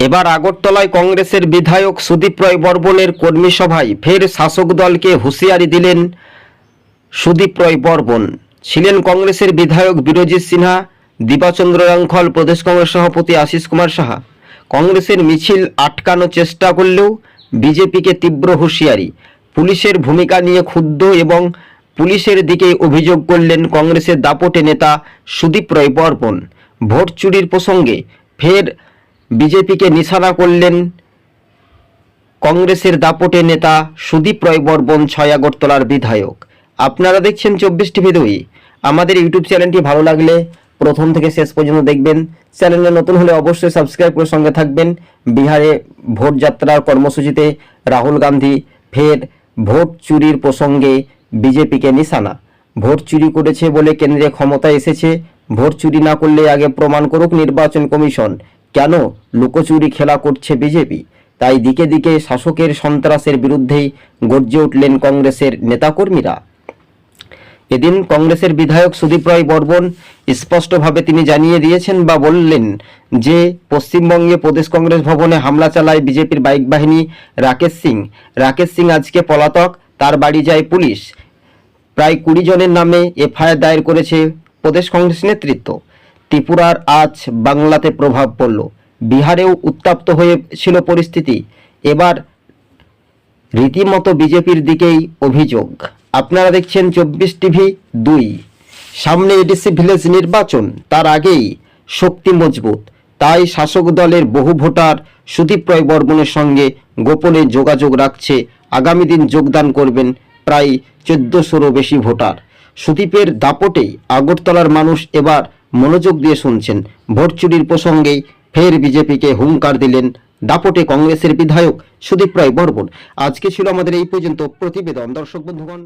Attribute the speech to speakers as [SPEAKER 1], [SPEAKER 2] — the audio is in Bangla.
[SPEAKER 1] এবার আগরতলায় কংগ্রেসের বিধায়ক সুদীপ রায় বর্মনের কর্মী সভায় ফের শাসক দলকে হুঁশিয়ারি দিলেন সুদীপ রায় বর্মন ছিলেন কংগ্রেসের বিধায়ক বিরজিৎ সিনহা, দিবাচন্দ্র রাংখল প্রদেশ কংগ্রেস সভাপতি আশিস কুমার সাহা। কংগ্রেসের মিছিল আটকানোর চেষ্টা করলেও বিজেপিকে তীব্র হুঁশিয়ারি। পুলিশের ভূমিকা নিয়ে ক্ষুব্ধ এবং পুলিশের দিকে অভিযোগ করলেন কংগ্রেসের দাপটে নেতা সুদীপ রায় বর্মন ভোট চুরির প্রসঙ্গে ফের বিজেপিকে নিশানা করলেন কংগ্রেসের দাপটে নেতা সুদীপ রায় বর্মন ছয় আগরতলার বিধায়ক। আপনারা দেখছেন চব্বিশ টিভি দুই। আমাদের ইউটিউব চ্যানেলটি ভালো লাগলে প্রথম থেকে শেষ পর্যন্ত দেখবেন। চ্যানেলে নতুন হলে অবশ্যই সাবস্ক্রাইব করে সঙ্গে থাকবেন। বিহারে ভোট যাত্রার কর্মসূচিতে রাহুল গান্ধী ফের ভোট চুরির প্রসঙ্গে বিজেপিকে নিশানা। ভোট চুরি করেছে বলে কেন্দ্রে ক্ষমতায় এসেছে। ভোট চুরি না করলে আগে প্রমাণ করুক নির্বাচন কমিশন। কেন লুকোচুরি খেলা করছে বিজেপি? তাই দিকে দিকে শাসকের সন্ত্রাসের বিরুদ্ধেই গর্জে উঠলেন কংগ্রেসের নেতাকর্মীরা। এদিন কংগ্রেসের বিধায়ক সুদীপ রায় বর্মন স্পষ্টভাবে তিনি জানিয়ে দিয়েছেন বা বললেন যে, পশ্চিমবঙ্গে প্রদেশ কংগ্রেস ভবনে হামলা চালায় বিজেপির বাইক বাহিনী রাকেশ সিং। রাকেশ সিং আজকে পলাতক, তার বাড়ি যায় পুলিশ। প্রায় কুড়ি জনের নামে এফআইআর দায়ের করেছে প্রদেশ কংগ্রেস নেতৃত্ব। ত্রিপুরার আজ বাংলাতে প্রভাব পড়ল। বিহারেও উত্তপ্ত হয়েছিল পরিস্থিতি। এবার রীতিমতো বিজেপির দিকেই অভিযোগ। আপনারা দেখছেন চব্বিশ টিভি দুই। সামনে এডিসি ভিলেজ নির্বাচন, তার আগেই শক্তি মজবুত। তাই শাসক দলের বহু ভোটার সুদীপ রায় বর্মনের সঙ্গে গোপনে যোগাযোগ রাখছে। আগামী দিন যোগদান করবেন প্রায় চোদ্দশোরও বেশি ভোটার। সুদীপের দাপটেই আগরতলার মানুষ এবার মনোযোগ দিয়ে শুনছেন। ভোট চুরির প্রসঙ্গেই ফের বিজেপিকে হুঙ্কার দিলেন দাপটে কংগ্রেসের বিধায়ক সুদীপ রায় বর্মন। আজকে ছিল আমাদের এই পর্যন্ত প্রতিবেদন। দর্শক বন্ধুগণ